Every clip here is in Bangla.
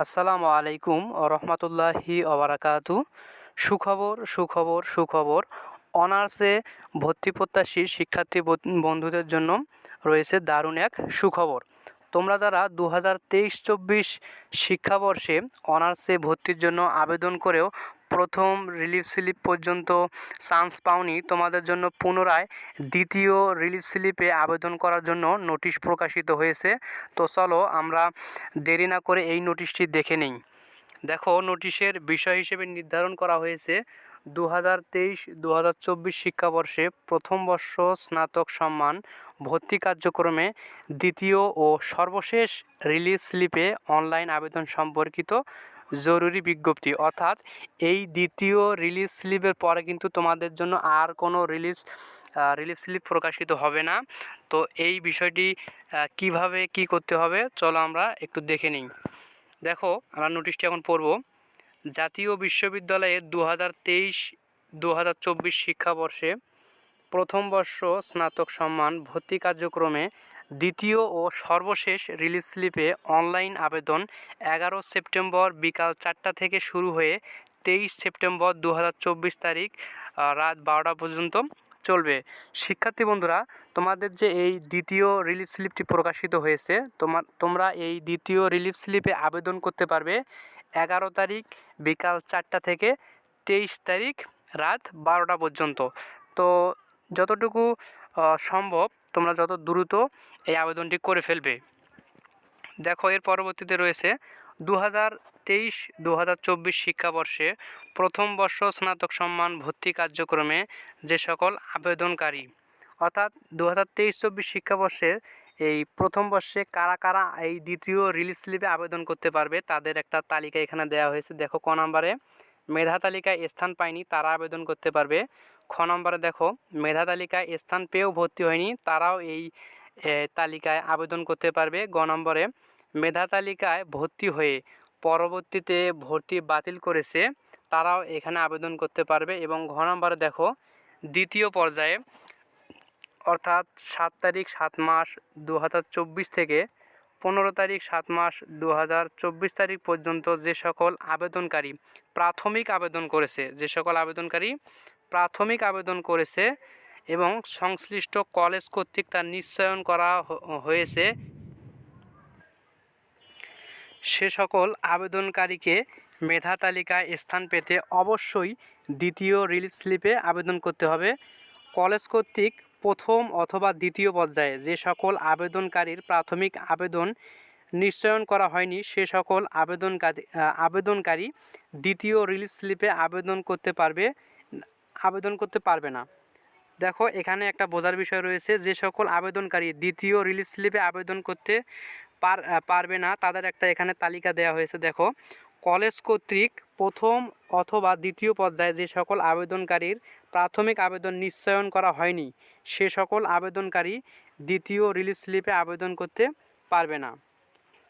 আসসালামু আলাইকুম রহমতুল্লাহি ওবরাকাতু সুখবর সুখবর সুখবর। অনার্সে ভর্তি প্রত্যাশী শিক্ষার্থী বন- বন্ধুদের জন্য রয়েছে দারুণ এক সুখবর। তোমরা যারা দু হাজার তেইশ চব্বিশ শিক্ষাবর্ষে অনার্সে ভর্তির জন্য আবেদন করেও প্রথম রিলিফ স্লিপ পর্যন্ত চান্স পাওনি। তোমাদের জন্য পুনরায় দ্বিতীয় রিলিফ স্লিপে আবেদন করার জন্য নোটিশ প্রকাশিত হয়েছে। তো চলো আমরা দেরি না করে এই নোটিশটি দেখে নিই। দেখো, নোটিশের বিষয় হিসেবে নির্ধারণ করা হয়েছে দু হাজার তেইশ দু হাজার চব্বিশ শিক্ষাবর্ষে প্রথম বর্ষ স্নাতক সম্মান ভর্তি কার্যক্রমে দ্বিতীয় ও সর্বশেষ রিলিজ স্লিপে অনলাইন আবেদন সম্পর্কিত জরুরি বিজ্ঞপ্তি। অর্থাৎ এই দ্বিতীয় রিলিজ স্লিপের পরে কিন্তু তোমাদের জন্য আর কোনো রিলিজ রিলিফ স্লিপ প্রকাশিত হবে না। তো এই বিষয়টি কীভাবে কি করতে হবে, চলো আমরা একটু দেখে নিই। দেখো, আমরা নোটিশটি এখন পড়ব। জাতীয় বিশ্ববিদ্যালয়ে দু হাজার তেইশ দু হাজার চব্বিশ শিক্ষাবর্ষে প্রথম বর্ষ স্নাতক সম্মান ভর্তি কার্যক্রমে দ্বিতীয় ও সর্বশেষ রিলিজ স্লিপে অনলাইন আবেদন এগারো সেপ্টেম্বর বিকাল চারটা থেকে শুরু হয়ে তেইশ সেপ্টেম্বর দু হাজার চব্বিশ তারিখ রাত বারোটা পর্যন্ত চলবে। শিক্ষার্থী বন্ধুরা, তোমাদের যে এই দ্বিতীয় রিলিফ স্লিপটি প্রকাশিত হয়েছে, তোমার, তোমরা এই দ্বিতীয় রিলিফ স্লিপে আবেদন করতে পারবে এগারো তারিখ বিকাল চারটা থেকে তেইশ তারিখ, রাত বারোটা পর্যন্ত। তো যতটুকু সম্ভব তোমরা যত দ্রুত এই আবেদনটি করে ফেলবে। দেখো, এর পরবর্তীতে রয়েছে দু হাজার তেইশ দু হাজার চব্বিশ শিক্ষাবর্ষে প্রথম বর্ষ স্নাতক সম্মান ভর্তি কার্যক্রমে যে সকল আবেদনকারী, অর্থাৎ দু হাজার তেইশ, চব্বিশ শিক্ষাবর্ষে এই প্রথম বর্ষে কারা কারা এই দ্বিতীয় রিলিজ স্লিপে আবেদন করতে পারবে তাদের একটা তালিকা এখানে দেওয়া হয়েছে। দেখো, ক নাম্বারে, মেধা তালিকায় স্থান পায়নি, তারা আবেদন করতে পারবে। খ নম্বরে দেখো, মেধা তালিকায় স্থান পেয়েও ভর্তি হয়নি, তারাও এই তালিকায় আবেদন করতে পারবে। গ নম্বরে, মেধা তালিকায় ভর্তি হয়ে পরবর্তীতে ভর্তি বাতিল করেছে, তারাও এখানে আবেদন করতে পারবে। এবং ঘ নম্বরে দেখো, দ্বিতীয় পর্যায়ে, অর্থাৎ সাত তারিখ সাত মাস দু হাজার চব্বিশ থেকে পনেরো তারিখ সাত মাস দু হাজার চব্বিশ তারিখ পর্যন্ত যে সকল আবেদনকারী, প্রাথমিক আবেদন করেছে, যে সকল আবেদনকারী প্রাথমিক আবেদন করেছে এবং সংশ্লিষ্ট কলেজ কর্তৃক তার নিশ্চয়ন করা হয়েছে। সে সকল আবেদনকারীকে মেধা তালিকায় স্থান পেতে অবশ্যই দ্বিতীয় রিলিফ স্লিপে আবেদন করতে হবে। কলেজ কর্তৃক প্রথম অথবা দ্বিতীয় পর্যায়ে যে সকল আবেদনকারীর প্রাথমিক আবেদন নিশ্চয়ন করা হয়নি, সে সকল আবেদনকারী আবেদনকারী দ্বিতীয় রিলিফ স্লিপে আবেদন করতে পারবে। আবেদন করতে পারবে না। দেখো, এখানে একটা বোঝার বিষয় রয়েছে, যে সকল আবেদনকারী দ্বিতীয় রিলিফ স্লিপে আবেদন করতে পার পারবে না, তাদের একটা এখানে তালিকা দেওয়া হয়েছে। দেখো, কলেজ কর্তৃক প্রথম অথবা দ্বিতীয় পর্যায়ে যে সকল আবেদনকারীর প্রাথমিক আবেদন নিশ্চয়ন করা হয়নি, সে সকল আবেদনকারী দ্বিতীয় রিলিফ স্লিপে আবেদন করতে পারবে না।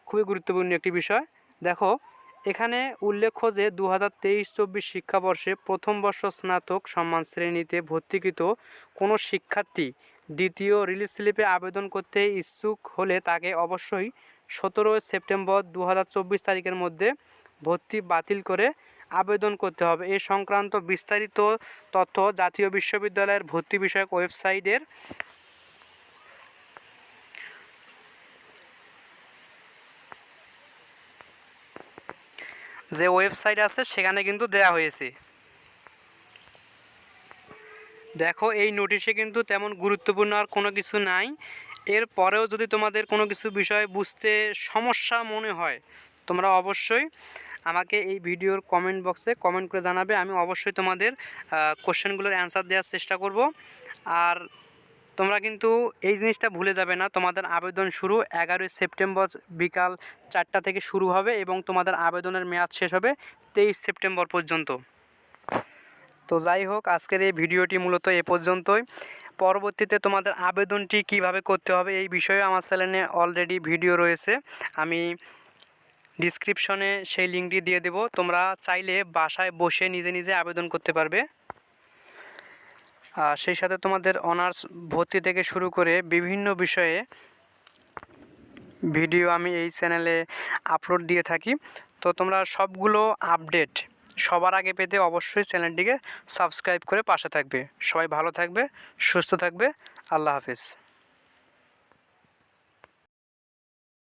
খুবই গুরুত্বপূর্ণ একটি বিষয়। দেখো এখানে উল্লেখ্য যে দু হাজার তেইশ চব্বিশ শিক্ষাবর্ষে প্রথম বর্ষ স্নাতক সম্মান শ্রেণীতে ভর্তিকৃত কোনো শিক্ষার্থী দ্বিতীয় রিলিজ স্লিপে আবেদন করতে ইচ্ছুক হলে তাকে অবশ্যই সতেরো সেপ্টেম্বর দু হাজার চব্বিশ তারিখের মধ্যে ভর্তি বাতিল করে আবেদন করতে হবে। এ সংক্রান্ত বিস্তারিত তথ্য জাতীয় বিশ্ববিদ্যালয়ের ভর্তি বিষয়ক ওয়েবসাইটের যে ওয়েবসাইট আছে, সেখানে কিন্তু দেয়া হয়েছে। দেখো, এই নোটিশে কিন্তু তেমন গুরুত্বপূর্ণ আর কোনো কিছু নাই। এর পরেও যদি তোমাদের কোনো কিছু বিষয় বুঝতে সমস্যা মনে হয়, তোমরা অবশ্যই আমাকে এই ভিডিওর কমেন্ট বক্সে কমেন্ট করে জানাবে। আমি অবশ্যই তোমাদের কোশ্চেনগুলোর অ্যান্সার দেওয়ার চেষ্টা করব। আর তোমরা কিন্তু এই জিনিসটা ভুলে যাবে না, তোমাদের আবেদন শুরু এগারোই সেপ্টেম্বর বিকাল চারটা থেকে শুরু হবে এবং তোমাদের আবেদনের মেয়াদ শেষ হবে তেইশ সেপ্টেম্বর পর্যন্ত। তো যাই হোক, আজকের এই ভিডিওটি মূলত এ পর্যন্তই। পরবর্তীতে তোমাদের আবেদনটি কীভাবে করতে হবে এই বিষয়ে আমার চ্যানেলে অলরেডি ভিডিও রয়েছে। আমি ডিসক্রিপশনে সেই লিঙ্কটি দিয়ে দেব। তোমরা চাইলে বাসায় বসে নিজে নিজে আবেদন করতে পারবে। সেই সাথে তোমাদের অনার্স ভর্তি থেকে শুরু করে বিভিন্ন বিষয়ে ভিডিও আমি এই চ্যানেলে আপলোড দিয়ে থাকি। তো তোমরা সবগুলো আপডেট সবার আগে পেতে অবশ্যই চ্যানেলটিকে সাবস্ক্রাইব করে পাশে থাকবে। সবাই ভালো থাকবে, সুস্থ থাকবে। আল্লাহ হাফিজ।